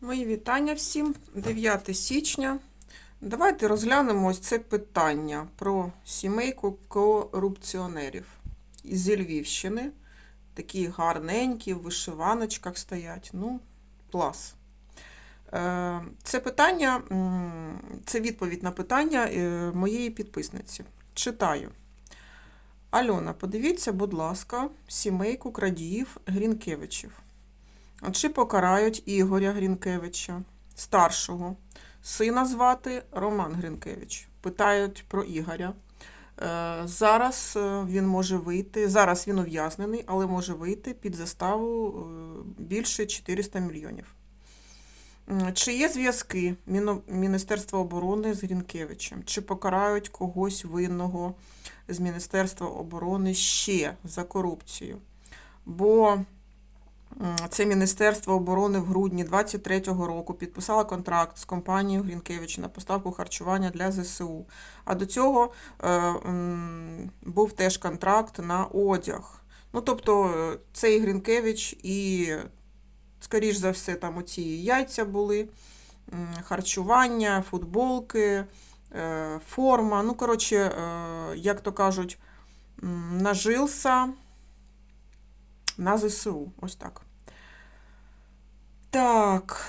Мої вітання всім. 9 січня. Давайте розглянемо ось це питання про сімейку корупціонерів зі Львівщини. Такі гарненькі, в вишиваночках стоять. Ну, клас. Е, Це питання, це відповідь на питання е, моєї підписниці. Читаю. Альона, подивіться, будь ласка, сімейку крадіїв Грінкевичів. Чи покарають Ігоря Грінкевича, старшого, сина звати Роман Грінкевич. Питають про Ігоря. Е, Зараз е, він може вийти, зараз він ув'язнений, але може вийти під заставу е, більше 400 мільйонів. Чи є зв'язки Міністерства оборони з Грінкевичем? Чи покарають когось винного з Міністерства оборони ще за корупцію? Бо Це Міністерство оборони в грудні 23-го року підписало контракт з компанією Грінкевич на поставку харчування для ЗСУ. А до цього е, був теж контракт на одяг. Ну, тобто, е, цей Грінкевич і, скоріш за все, там оці яйця були, харчування, футболки, е, форма. Ну, коротше, як то кажуть, нажився на ЗСУ. Ось так. Так.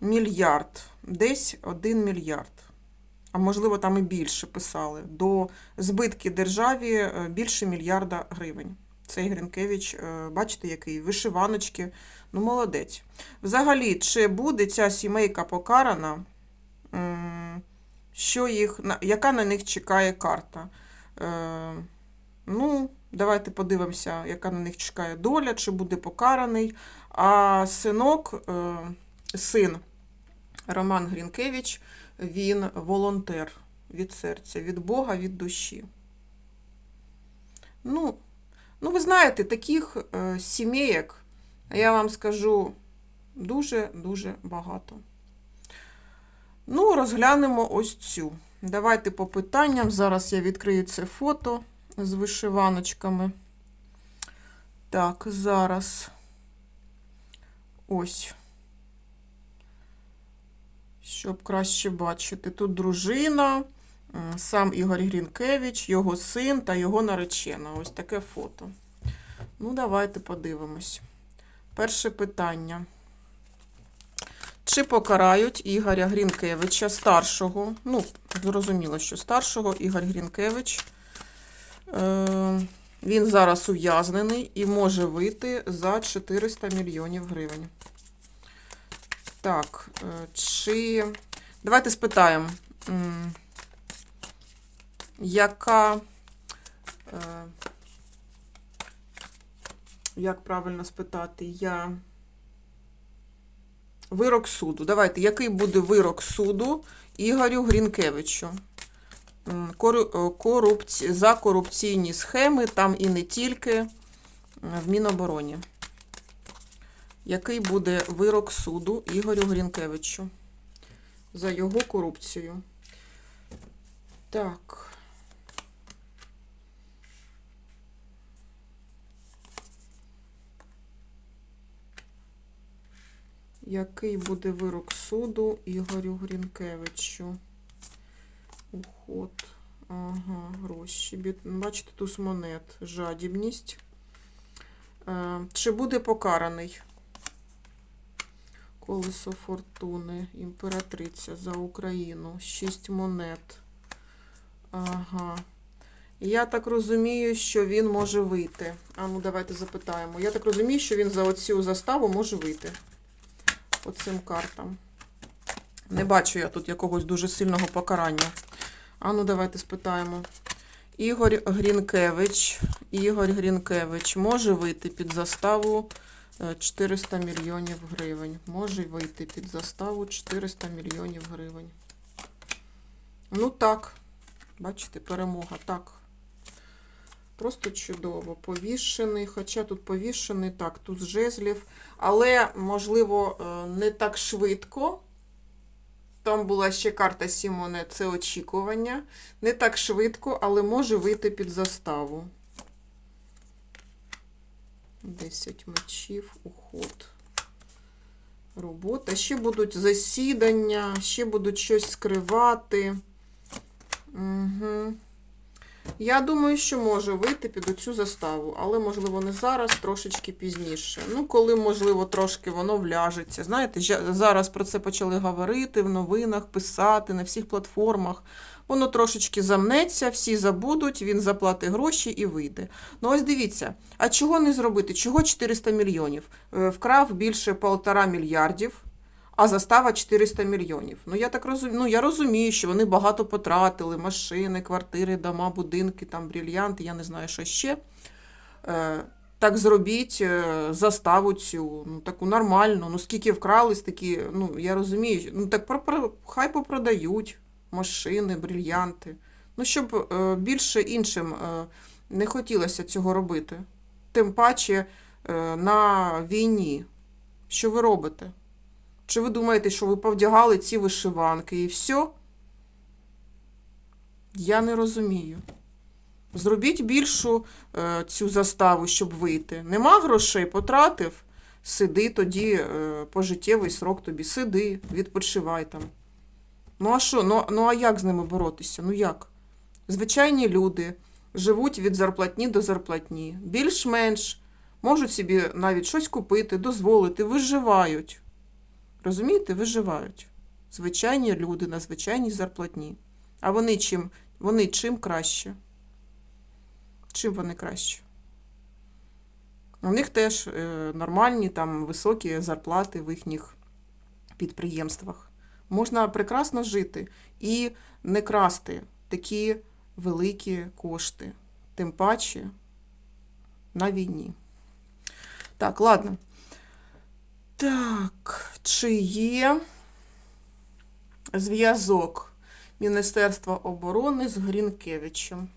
Мільярд. Десь один мільярд. А можливо, там і більше писали. До збитки державі е, більше мільярда гривень. Цей Гринкевич, е, бачите, який вишиваночки. Ну, молодець. Взагалі, чи буде ця сімейка покарана? Що їх, яка на них чекає карта? Ну, давайте подивимося, яка на них чекає доля, чи буде покараний. А синок, е, син Роман Грінкевич, він волонтер від серця, від Бога, від душі. Ну, ну ви знаєте, таких е, сімейок, я вам скажу, дуже-дуже багато. Ну, розглянемо ось цю. Давайте по питанням. Зараз я відкрию це фото з вишиваночками. Так, зараз. Ось. Щоб краще бачити. Тут дружина, сам Ігор Грінкевич, його син та його наречена. Ось таке фото. Ну, давайте подивимось. Перше питання. Чи покарають Ігоря Грінкевича старшого? Ну, зрозуміло, що старшого Ігор Грінкевич. Е, Він зараз ув'язнений і може вийти за 400 мільйонів гривень. Так, е, чи. Давайте спитаємо, яка. е, Як правильно спитати? Я. Вирок суду. Давайте, який буде вирок суду Ігорю Грінкевичу? Е. За корупційні схеми, там і не тільки в Мінобороні. Який буде вирок суду Ігорю Грінкевичу за його корупцію? Так. Який буде вирок суду Ігорю Грінкевичу? Уход. Ага, гроші. Бачите, туз монет. Жадібність. Е, Чи буде покараний? Колесо фортуни. Імператриця за Україну. Шість монет. Ага. Я так розумію, що він може вийти. А ну давайте запитаємо. Я так розумію, що він за оцю заставу може вийти. По цим картам. Не бачу я тут якогось дуже сильного покарання. А ну давайте спитаємо. Ігор Грінкевич. Ігор Грінкевич може вийти під заставу е, 400 мільйонів гривень. Може вийти під заставу 400 мільйонів гривень. Ну так. Бачите, перемога. Так. Просто чудово. Повішений, хоча тут повішений, так, тут жезлів. Але, можливо, е, не так швидко. Там була ще карта Сімоне, це очікування. Не так швидко, але може вийти під заставу. 10 мечів, уход. Робота. Ще будуть засідання, ще будуть щось скривати. Угу. Я думаю, що може вийти під оцю заставу, але, можливо, не зараз, трошечки пізніше. Ну, коли, можливо, трошки воно вляжеться. Знаєте, зараз про це почали говорити в новинах, писати на всіх платформах. Воно трошечки замнеться, всі забудуть, він заплатить гроші і вийде. Ну ось дивіться, а чого не зробити? Чого 400 мільйонів? Е, Вкрав більше полтора мільярдів, а застава 400 мільйонів. Ну я так розумію, ну я розумію, що вони багато потратили: машини, квартири, дома, будинки, там брільянти, я не знаю, що ще. Е, Так зробіть е, заставу цю, ну таку нормальну. Ну скільки вкрали, стільки, ну я розумію, ну так про, про, хай попродають машини, брильянти. Ну, щоб е, більше іншим е, не хотілося цього робити. Тим паче е, на війні. Що ви робите? Чи ви думаєте, що ви повдягали ці вишиванки і все? Я не розумію. Зробіть більшу е, цю заставу, щоб вийти. Нема грошей, потратив, сиди тоді е, пожиттєвий срок тобі. Сиди, відпочивай там. Ну а що? Ну, ну а як з ними боротися? Ну як? Звичайні люди живуть від зарплатні до зарплатні. Більш-менш можуть собі навіть щось купити, дозволити, виживають. Розумієте, виживають. Звичайні люди на звичайній зарплатні. А вони чим, вони чим краще? Чим вони краще? У них теж е, нормальні там високі зарплати в їхніх підприємствах. Можна прекрасно жити і не красти такі великі кошти. Тим паче на війні. Так, ладно. Так, чи є зв'язок Міністерства оборони з Грінкевичем?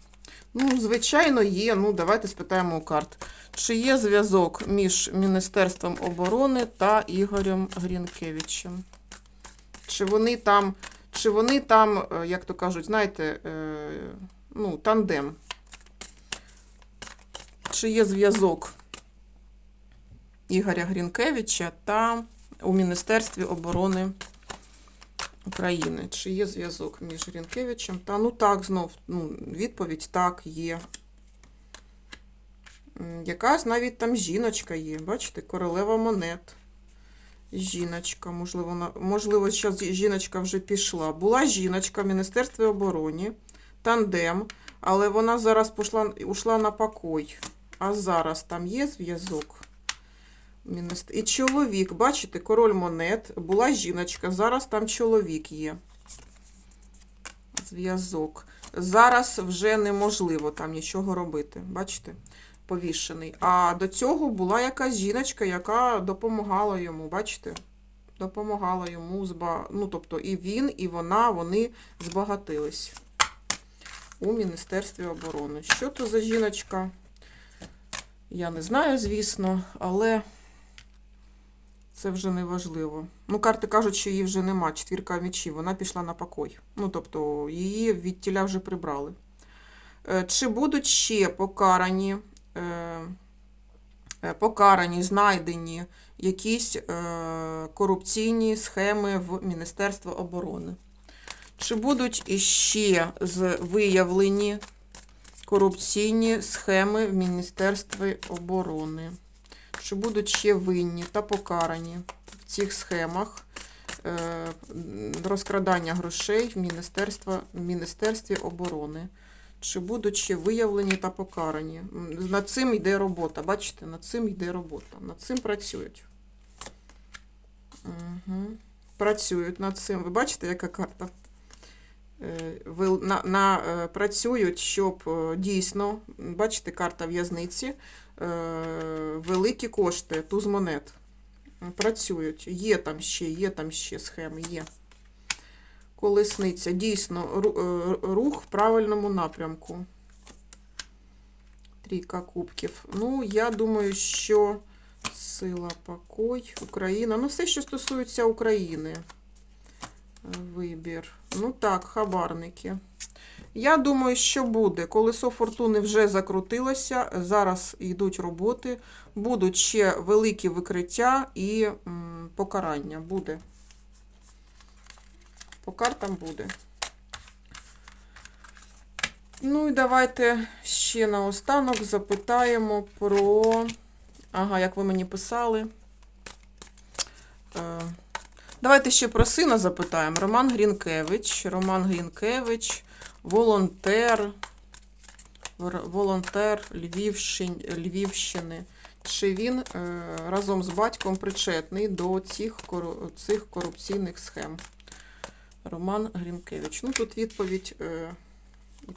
Ну, звичайно, є. Ну, давайте спитаємо у карт. Чи є зв'язок між Міністерством оборони та Ігорем Грінкевичем? Чи вони там, чи вони там, е, як то кажуть, знаєте, е, ну, тандем? Чи є зв'язок Ігоря Грінкевича та у Міністерстві оборони України? Чи є зв'язок між Грінкевичем та. Ну так, знов, ну, відповідь так, є. Якась навіть там жіночка є, бачите, королева монет. Жіночка, можливо, можливо, зараз жіночка вже пішла. Була жіночка в Міністерстві оборони, тандем, але вона зараз пішла, ушла на покой. А зараз там є зв'язок. Міністр- І чоловік, бачите, король монет, була жіночка, зараз там чоловік є. Зв'язок. Зараз вже неможливо там нічого робити. Бачите? Повішений. А до цього була якась жіночка, яка допомагала йому, бачите? Допомагала йому зба... Ну, тобто і він, і вона, вони збагатились у Міністерстві оборони. Що то за жіночка? Я не знаю, звісно, але це вже не важливо. Ну, карти кажуть, що її вже нема. Четвірка мечів, вона пішла на покой. Ну, тобто, її від тіля вже прибрали. Е, Чи будуть ще покарані, е, е, покарані, знайдені якісь корупційні схеми в Міністерство оборони? Чи будуть іще виявлені корупційні схеми в Міністерстві оборони? Чи будуть ще винні та покарані в цих схемах е, розкрадання грошей в Міністерство, в Міністерстві оборони? Чи будуть ще виявлені та покарані? Над цим йде робота. Бачите, над цим йде робота. Над цим працюють. Угу. Працюють над цим. Ви бачите, яка карта? Е, на, е, працюють, щоб е, дійсно, бачите, карта в'язниці, великі кошти, туз монет. Працюють. Є там ще, є там ще схеми, є. Колесниця. Дійсно, рух в правильному напрямку. Трійка кубків. Ну, я думаю, що сила, покой, Україна. Ну, все, що стосується України. Вибір. Ну так, хабарники. Я думаю, що буде. Колесо фортуни вже закрутилося. Зараз йдуть роботи, будуть ще великі викриття і покарання буде. По картам буде. Ну і давайте ще наостанок запитаємо про. Ага, як ви мені писали. Давайте ще про сина запитаємо. Роман Грінкевич. Роман Грінкевич, волонтер, волонтер Львівщин, Львівщини. Чи він е, разом з батьком причетний до цих, цих корупційних схем? Роман Грінкевич. Ну, тут відповідь е,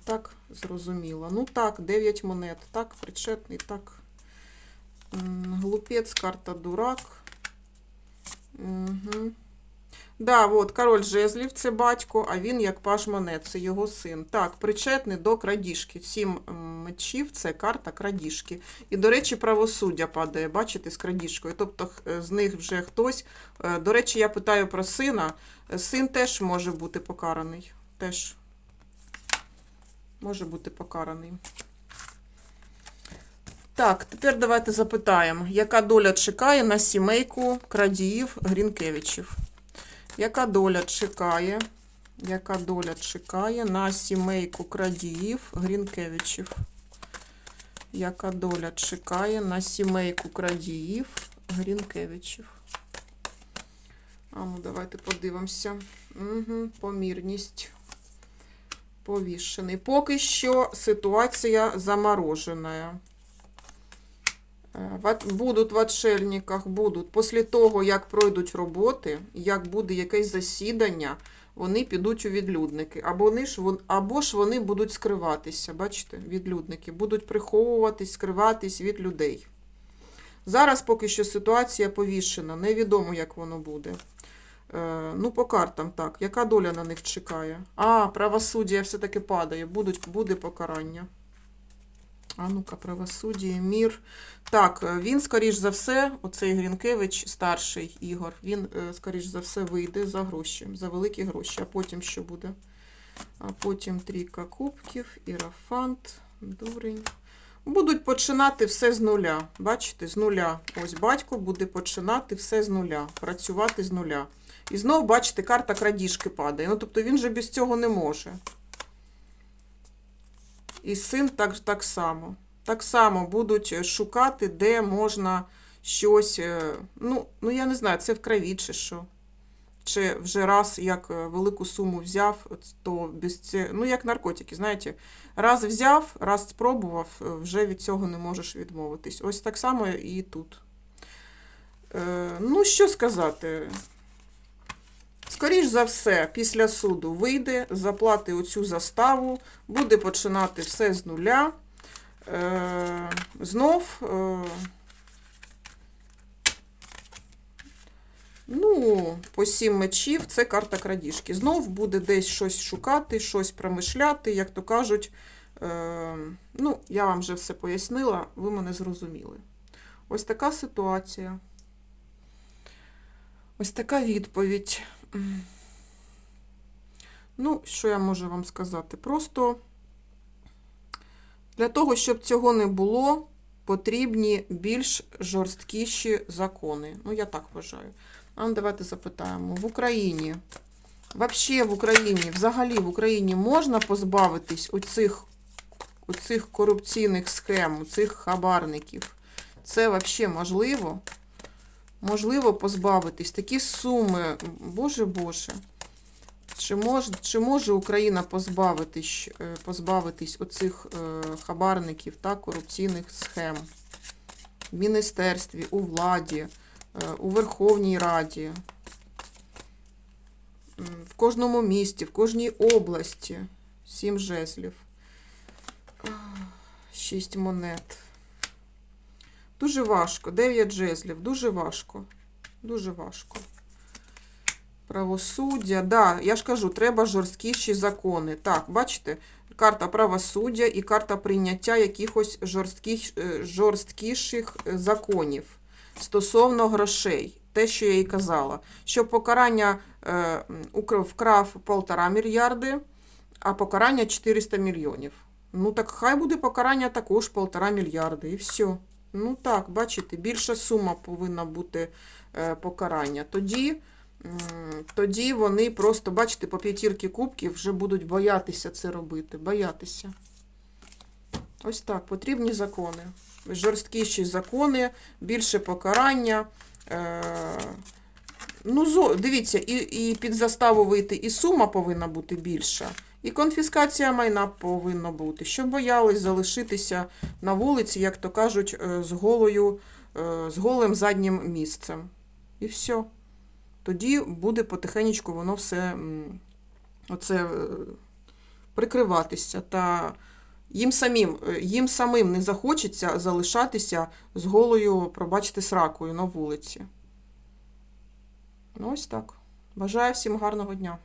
так зрозуміла. Ну так, 9 монет. Так, причетний, так. Глупець, карта дурак. Угу. Да, от, король жезлів це батько, а він як паж монет, це його син. Так, причетний до крадіжки. Сім мечів це карта крадіжки. І, до речі, правосуддя падає, бачите, з крадіжкою. Тобто з них вже хтось. е, До речі, я питаю про сина. Син теж може бути покараний. Теж може бути покараний. Так, тепер давайте запитаємо, яка доля чекає на сімейку крадіїв Грінкевичів? Яка доля чекає? Яка доля чекає на сімейку крадіїв Грінкевичів? Яка доля чекає на сімейку крадіїв Грінкевичів? А ну, давайте подивимося. Угу, помірність. Повішений. Поки що ситуація заморожена. Е, Будуть в отшельниках, будуть. Після того, як пройдуть роботи, як буде якесь засідання, вони підуть у відлюдники. Або, вони ж, або ж вони будуть скриватися, бачите, відлюдники, будуть приховуватись, скриватись від людей. Зараз поки що ситуація повішена, невідомо, як воно буде. Е, ну, по картам так. Яка доля на них чекає? А, правосуддя все-таки падає, будуть, буде покарання. А ну-ка, правосуддя, мір. Так, е, він, скоріш за все, оцей Грінкевич, старший Ігор, він, е, скоріш за все, вийде за гроші, за великі гроші. А потім що буде? А потім трійка кубків, ірафант, дурень. Будуть починати все з нуля. Бачите, з нуля. Ось батько буде починати все з нуля, працювати з нуля. І знову, бачите, карта крадіжки падає. Ну, тобто він же без цього не може. І син так, так само. Так само будуть е, шукати, де можна щось. е, Ну, ну я не знаю, це в крові чи що. Чи вже раз як е, велику суму взяв, то без це, ну як наркотики, знаєте, раз взяв, раз спробував, вже від цього не можеш відмовитись. Ось так само і тут. Е, ну, що сказати? Скоріш за все, після суду вийде, заплатить оцю заставу, буде починати все з нуля. Е, знов. Е, ну, по сім мечів це карта крадіжки. Знов буде десь щось шукати, щось промишляти, як то кажуть. Е, ну, я вам вже все пояснила, ви мене зрозуміли. Ось така ситуація. Ось така відповідь. Ну, що я можу вам сказати? Просто для того, щоб цього не було, потрібні більш жорсткіші закони. Ну, я так вважаю. А ну, давайте запитаємо. В Україні, взагалі в Україні, взагалі в Україні можна позбавитись оцих, оцих корупційних схем, цих хабарників? Це взагалі можливо? Можливо позбавитись. Такі суми, боже Боже. Чи може, чи може Україна позбавитись, е, позбавитись оцих е, хабарників та корупційних схем в міністерстві, у владі, е, у Верховній Раді, в кожному місті, в кожній області? Сім жезлів. Шість монет. Дуже важко. Дев'ять жезлів. Дуже важко. Дуже важко. Правосуддя. Да, я ж кажу, треба жорсткіші закони. Так, бачите, карта правосуддя і карта прийняття якихось жорстких, е, жорсткіших е, законів стосовно грошей. Те, що я і казала. Що покарання е, вкрав полтора мільярди, а покарання 400 мільйонів. Ну так хай буде покарання також полтора мільярди і все. Ну так, бачите, більша сума повинна бути е, покарання. Тоді, тоді вони просто, бачите, по п'ятірки кубків вже будуть боятися це робити. Боятися. Ось так, потрібні закони. Жорсткіші закони, більше покарання. Е, ну, дивіться, і, і під заставу вийти, і сума повинна бути більша, і конфіскація майна повинна бути, щоб боялись залишитися на вулиці, як то кажуть, е, з, голою, е, з голим заднім місцем. І все. Тоді буде потихеньку воно все оце, е, прикриватися. Та їм самим, їм самим не захочеться залишатися з голою, пробачте, сракою на вулиці. Ну, ось так. Бажаю всім гарного дня.